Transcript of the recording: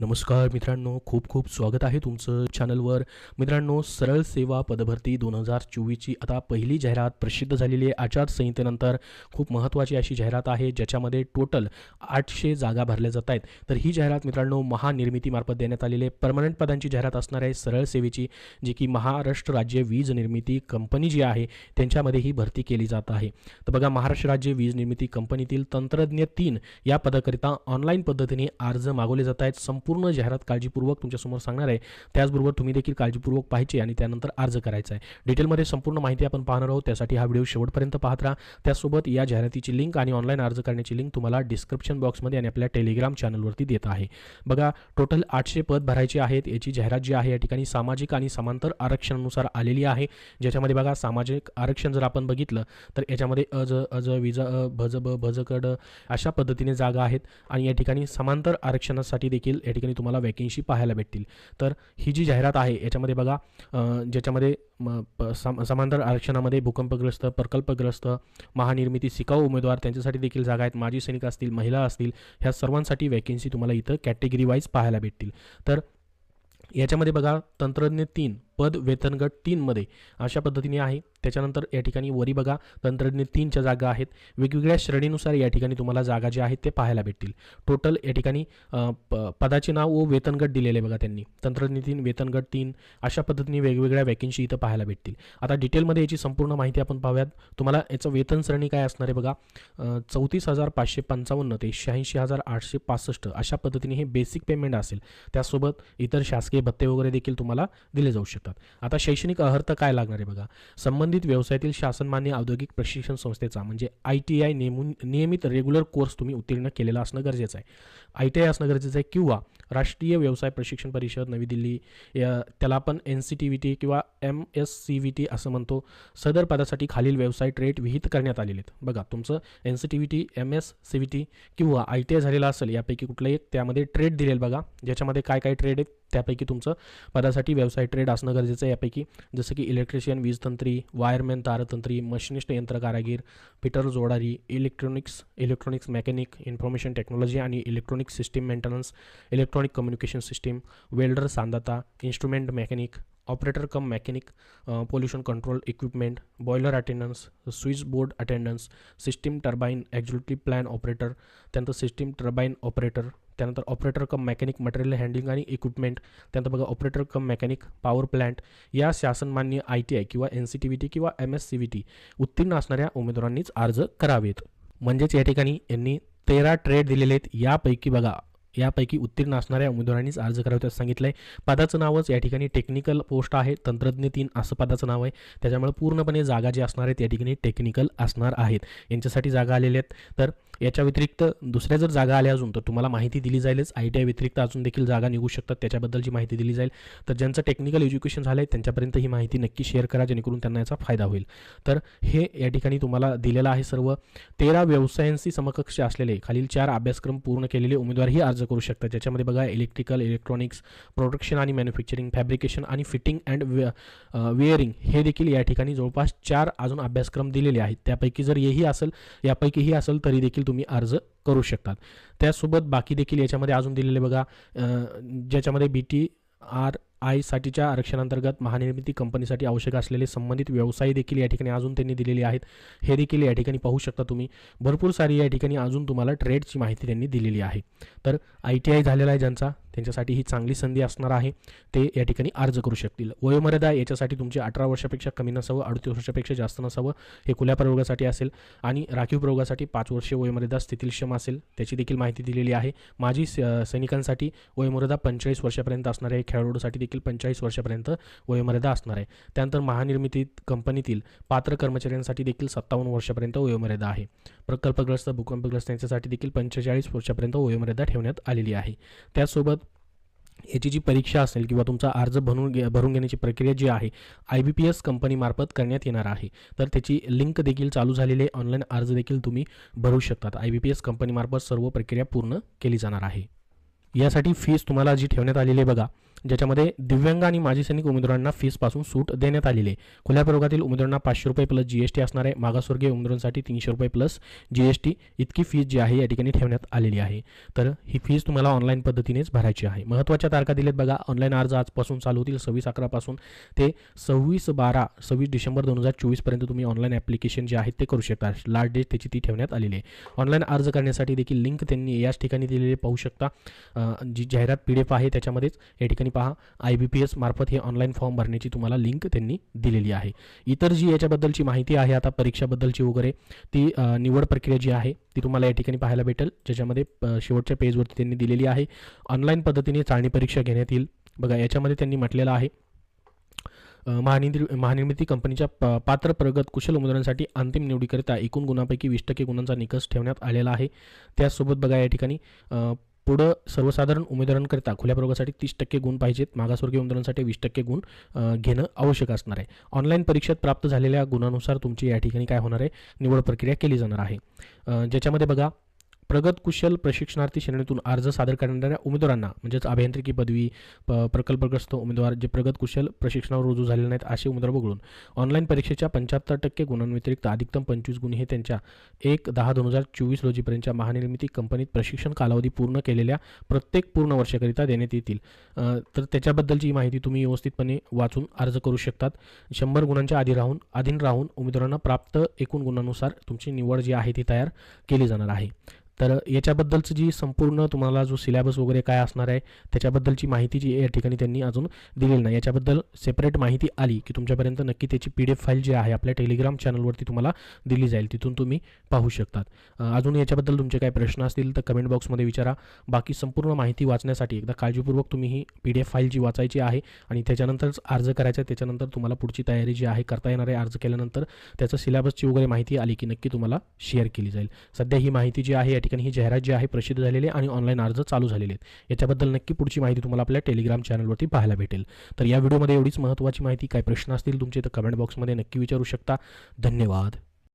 नमस्कार मित्रांनो खूप खूप स्वागत आहे तुमचं चॅनलवर. मित्रांनो सरळ सेवा पदभरती दोन हजार चोवीसची आता पहिली जाहिरात प्रसिद्ध झालेली आहे. आचारसंहितेनंतर खूप महत्त्वाची अशी जाहिरात आहे ज्याच्यामध्ये टोटल आठशे जागा भरल्या जात आहेत. तर ही जाहिरात मित्रांनो महानिर्मितीमार्फत देण्यात आलेली आहे. परमनंट पदांची जाहिरात असणार आहे सरळ सेवेची जी की महाराष्ट्र राज्य वीज निर्मिती कंपनी जी आहे त्यांच्यामध्ये ही भरती केली जात आहे. तर बघा महाराष्ट्र राज्य वीज निर्मिती कंपनीतील तंत्रज्ञ तीन या पदाकरिता ऑनलाईन पद्धतीने अर्ज मागवले जात आहेत. संपूर्ण पूर्ण जाहिरात काळजीपूर्वक तुमच्यासमोर सांगणार आहे. त्याचबरोबर तुम्ही देखील काळजीपूर्वक पाहायचे आणि त्यानंतर अर्ज करायचा आहे. डिटेलमध्ये संपूर्ण माहिती आपण पाहणार आहोत. त्यासाठी हा व्हिडिओ शेवटपर्यंत पाहत राहा. त्यासोबत या जाहिरातीची लिंक आणि ऑनलाईन अर्ज करण्याची लिंक तुम्हाला डिस्क्रिप्शन बॉक्समध्ये आणि आपल्या टेलिग्राम चॅनलवरती देत आहे. बघा टोटल आठशे पद भरायचे आहेत. याची जाहिरात जी आहे या ठिकाणी सामाजिक आणि समांतर आरक्षणानुसार आलेली आहे. ज्याच्यामध्ये बघा सामाजिक आरक्षण जर आपण बघितलं तर याच्यामध्ये अज अज विजा अ भज ब भजकड अशा पद्धतीने जागा आहेत. आणि या ठिकाणी समांतर आरक्षणासाठी देखील या ठिकाणी तुम्हाला वॅकेन्सी पाहायला भेटतील. तर ही जी जाहिरात आहे याच्यामध्ये बघा ज्याच्यामध्ये म, प- सम समांतर आरक्षणामध्ये भूकंपग्रस्त प्रकल्पग्रस्त महानिर्मिती शिकाऊ उमेदवार त्यांच्यासाठी देखील जागा आहेत. माजी सैनिक असतील महिला असतील ह्या सर्वांसाठी वॅकेन्सी तुम्हाला इथं कॅटेगरी वाईज पाहायला भेटतील. तर याच्यामध्ये बघा तंत्रज्ञ तीन पद वेतनगट तीनमध्ये अशा पद्धतीने आहे. त्याच्यानंतर या ठिकाणी वरी बघा तंत्रज्ञ तीनच्या जागा आहेत. वेगवेगळ्या श्रेणीनुसार या ठिकाणी तुम्हाला जागा ज्या आहेत ते पाहायला भेटतील. टोटल या ठिकाणी प- पदाचे नाव व वेतनगट दिलेले आहे बघा त्यांनी. तंत्रज्ञ तीन वेतनगट तीन अशा पद्धतीने वेगवेगळ्या वॅकेन्सी इथं पाहायला भेटतील. आता डिटेलमध्ये याची संपूर्ण माहिती आपण पाहूयात. तुम्हाला याचं वेतन श्रेणी काय असणार आहे बघा? चौतीस हजार पाचशे पंचावन्न ते शहाऐंशी हजार आठशे पासष्ट अशा पद्धतीने हे बेसिक पेमेंट असेल. त्यासोबत इतर शासकीय भत्ते वगैरे देखील तुम्हाला दिले जाऊ शकतात. आता शैक्षणिक अर्हता काय लागणार आहे बघा? संबंधित व्यवसायातील शासनमान्य औद्योगिक प्रशिक्षण संस्थेचा म्हणजे आय टी आय नेमून नियमित रेग्युलर कोर्स तुम्ही उत्तीर्ण केलेला असणं गरजेचं आहे. आय टी आय असणं गरजेचं आहे किंवा राष्ट्रीय व्यवसाय प्रशिक्षण परिषद नवी दिल्ली. या त्याला आपण N C T V T किंवा M S C V T असं म्हणतो. सदर पदासाठी खालील व्यवसाय ट्रेड विहित करण्यात आलेले आहेत. बघा तुमचं N C T V T M S C V T किंवा आय टी आय झालेला असेल यापैकी कुठलंही एक त्यामध्ये ट्रेड दिलेलं बघा. ज्याच्यामध्ये काय काय ट्रेड आहेत त्यापैकी तुमचं पदासाठी व्यवसाय ट्रेड असणं गरजेचं आहे यापैकी. जसं की इलेक्ट्रिशियन वीजतंत्री वायरमॅन तारतंत्री मशिनिस्ट यंत्र कारागीर fitter जोडारी electronics electronics mechanic information technology आणि electronic system maintenance electronic communication system welder सांदाता instrument mechanic operator cum mechanic pollution control equipment boiler attendance switch board attendance system turbine auxiliary plant operator त्यानंतर system turbine operator त्यानंतर operator cum mechanic material handling आणि equipment त्यानंतर बघा operator cum mechanic power plant या शासनमान्य I T I किंवा N C T V T किंवा M S C V T उत्तीर्ण असणाऱ्या उमेदवारांनीच अर्ज करावेत. म्हणजेच या ठिकाणी यांनी तेरा ट्रेड दिलेले आहेत. यापैकी बघा यापैकी उत्तीर्ण असणाऱ्या उमेदवारांनीच अर्ज करावे असं सांगितलं आहे पदाचं नावच या ठिकाणी टेक्निकल पोस्ट आहे तंत्रज्ञ तीन असं पदाचं नाव आहे. त्याच्यामुळे पूर्णपणे जागा जी असणार आहेत या ठिकाणी टेक्निकल असणार आहेत. यांच्यासाठी जागा आलेल्या आहेत. तर याच्या व्यतिरिक्त दुसऱ्या जर जागा आल्या अजून तर तुम्हाला माहिती दिली जाईलच. आय टी आय व्यतिरिक्त अजून देखील जागा निघू शकतात. त्याच्याबद्दलची माहिती दिली जाईल तर ज्यांचं टेक्निकल एज्युकेशन झालं आहे त्यांच्यापर्यंत ही माहिती नक्की शेअर करा जेणेकरून त्यांना याचा फायदा होईल. तर हे या ठिकाणी तुम्हाला दिलेलं आहे सर्व. तेरा व्यवसायांशी समकक्ष असलेले खालील चार अभ्यासक्रम पूर्ण केलेले उमेदवारही अर्ज अर्ज करू शकता. ज्याच्यामध्ये बघा इलेक्ट्रिकल इलेक्ट्रॉनिक्स प्रोडक्शन आणि मॅन्युफॅक्चरिंग फॅब्रिकेशन आणि फिटिंग अँड वेअरिंग हे देखील या ठिकाणी जवळपास चार अजून अभ्यासक्रम दिलेले आहेत. त्यापैकी जर हेही असेल यापैकीही असेल तरी देखील तुम्ही अर्ज करू शकतात. त्यासोबत बाकी देखील याच्यामध्ये अजून दिलेले बघा ज्याच्यामध्ये बी टी आर आयसाठीच्या आरक्षणांतर्गत महानिर्मिती कंपनीसाठी आवश्यक असलेले संबंधित व्यवसाय देखील या ठिकाणी अजून त्यांनी दिलेले आहेत. हे देखील या ठिकाणी पाहू शकता तुम्ही. भरपूर सारी या ठिकाणी अजून तुम्हाला ट्रेडची माहिती त्यांनी दिलेली आहे. तर आय टी आय झालेला आहे ज्यांचा. त्यांच्यासाठी ही चांगली संधी असणार आहे. ते या ठिकाणी अर्ज करू शकतील. वयोमर्यादा याच्यासाठी तुमची अठरा वर्षापेक्षा कमी नसावं अडतीस वर्षापेक्षा जास्त नसावं हे खुल्या प्रयोगासाठी असेल आणि राखीव प्रयोगासाठी पाच वर्षे वयोमर्यादा स्थितीलक्षम असेल त्याची देखील माहिती दिलेली आहे. माजी स- सैनिकांसाठी वयोमर्यादा पंचेचाळीस वर्षापर्यंत असणार आहे. खेळाडूसाठी देखील पंचेचाळीस वर्षापर्यंत वयोमर्यादा असणार आहे. त्यानंतर महानिर्मितीत कंपनीतील पात्र कर्मचाऱ्यांसाठी देखील सत्तावन्न वर्षापर्यंत वयोमर्यादा आहे. प्रकल्पग्रस्त भूकंपग्रस्त यांच्यासाठी देखील पंचेचाळीस वर्षापर्यंत वयोमर्यादा ठेवण्यात आलेली आहे. त्याचसोबत याची जी परीक्षा असेल किंवा तुमचा अर्ज भरून घे भरून घेण्याची प्रक्रिया जी आहे आय बी पी एस कंपनीमार्फत करण्यात येणार आहे. तर त्याची लिंक देखील चालू झालेले ऑनलाईन अर्ज देखील तुम्ही भरू शकतात. आय बी पी एस कंपनीमार्फत सर्व प्रक्रिया पूर्ण केली जाणार आहे. यासाठी फीस तुम्हाला जी ठेवण्यात आलेली आहे बघा ज्याच्यामध्ये दिव्यांग आणि माजी सैनिक उमेदवारांना फीसपासून सूट देण्यात आलेली आहे. खुल्या प्रवर्गातील उमेदवारांना पाचशे रुपये प्लस जी एस टी असणार आहे. मागासवर्गीय उमेदवारांसाठी तीनशे रुपये प्लस जी एस टी इतकी फीस जी आहे या ठिकाणी ठेवण्यात आलेली आहे. तर ही फीस तुम्हाला ऑनलाईन पद्धतीनेच भरायची आहे. महत्त्वाच्या तारखा दिलेत बघा. ऑनलाईन अर्ज आजपासून चालू होतील सव्वीस अकरापासून ते सव्वीस बारा सव्वीस डिसेंबर दोन हजार चोवीसपर्यंत तुम्ही ऑनलाईन ॲप्लिकेशन जे आहे ते करू शकता. लास्ट डेट त्याची ती ठेवण्यात आलेली आहे. ऑनलाईन अर्ज करण्यासाठी देखील लिंक त्यांनी याच ठिकाणी दिलेली पाहू शकता. जी जाहिरात पी डी एफ आहे त्याच्यामध्येच या ठिकाणी पहा आय बी पी एस मार्फत हे ऑनलाईन फॉर्म भरण्याची तुम्हाला लिंक त्यांनी दिलेली आहे. इतर जी याच्याबद्दलची माहिती आहे आता परीक्षाबद्दलची वगैरे ती निवड प्रक्रिया जी आहे ती तुम्हाला या ठिकाणी पाहायला भेटेल. ज्याच्यामध्ये शेवटच्या पेजवरती त्यांनी दिलेली आहे. ऑनलाईन पद्धतीने चाळणी परीक्षा घेण्यात येईल. बघा याच्यामध्ये त्यांनी म्हटलेलं आहे अ, महानिर्मिती कंपनीच्या प- पात्र प्रगत कुशल उमेदवारांसाठी अंतिम निवडीकरिता एकूण गुणांपैकी वीस टक्के गुणांचा निकष ठेवण्यात आलेला आहे. त्याचसोबत बघा या ठिकाणी पुढं सर्वसाधारण उमेदवारांकरिता खुल्या प्रवर्गासाठी तीस टक्के गुण पाहिजेत. मागासवर्गीय उमेदवारांसाठी वीस टक्के गुण घेणं आवश्यक असणार आहे. ऑनलाईन परीक्षेत प्राप्त झालेल्या गुणानुसार तुमची या ठिकाणी काय होणार आहे? निवड प्रक्रिया केली जाणार आहे. ज्याच्यामध्ये बघा प्रगत कुशल प्रशिक्षणार्थी श्रेणीतून अर्ज सादर करणाऱ्या उमेदवारांना म्हणजेच अभियांत्रिकी पदवी प प्रकल्पग्रस्त उमेदवार जे प्रगत कुशल प्रशिक्षणावर रुजू झालेले नाहीत असे उमेदवार वगळून ऑनलाईन परीक्षेच्या पंच्याहत्तर टक्के गुणांव्यतिरिक्त अधिकतम पंचवीस गुण हे त्यांच्या एक दहा दोन हजार चोवीस रोजीपर्यंतच्या महानिर्मिती कंपनीत प्रशिक्षण कालावधी पूर्ण केलेल्या प्रत्येक पूर्ण वर्षाकरिता देण्यात येतील. तर त्याच्याबद्दलची माहिती तुम्ही व्यवस्थितपणे वाचून अर्ज करू शकतात. शंभर गुणांच्या आधी राहून अधीन राहून उमेदवारांना प्राप्त एकूण गुणांनुसार तुमची निवड जी आहे ती तयार केली जाणार आहे. तर याच्याबद्दलचं जी संपूर्ण तुम्हाला जो सिलेबस वगैरे काय असणार आहे त्याच्याबद्दलची माहिती जी या ठिकाणी त्यांनी अजून दिलेली नाही. याच्याबद्दल सेपरेट माहिती आली की तुमच्यापर्यंत नक्की त्याची पी डी एफ फाईल जी आहे आपल्या टेलिग्राम चॅनलवरती तुम्हाला दिली जाईल. तिथून तुम्ही पाहू शकतात. अजून याच्याबद्दल तुमचे काही प्रश्न असतील तर कमेंट बॉक्समध्ये विचारा. बाकी संपूर्ण माहिती वाचण्यासाठी एकदा काळजीपूर्वक तुम्ही ही पी डी एफ फाईल जी वाचायची आहे आणि त्याच्यानंतरच अर्ज करायचा आहे त्याच्यानंतर तुम्हाला पुढची तयारी जी आहे करता येणार आहे अर्ज केल्यानंतर त्याचं सिलेबसची वगैरे माहिती आली की नक्की तुम्हाला शेअर केली जाईल. सध्या ही माहिती जी आहे या ठिकाणी ही जाहिरात जी आहे प्रसिद्ध झालेली आहे आणि ऑनलाईन अर्ज चालू झालेले आहेत. याच्याबद्दल नक्की पुढची माहिती तुम्हाला आपल्या टेलिग्राम चॅनलवरती पाहायला भेटेल. तर या व्हिडिओमध्ये एवढीच महत्त्वाची माहिती काय प्रश्न असतील तुमचे तर कमेंट बॉक्समध्ये नक्की विचारू शकता. धन्यवाद.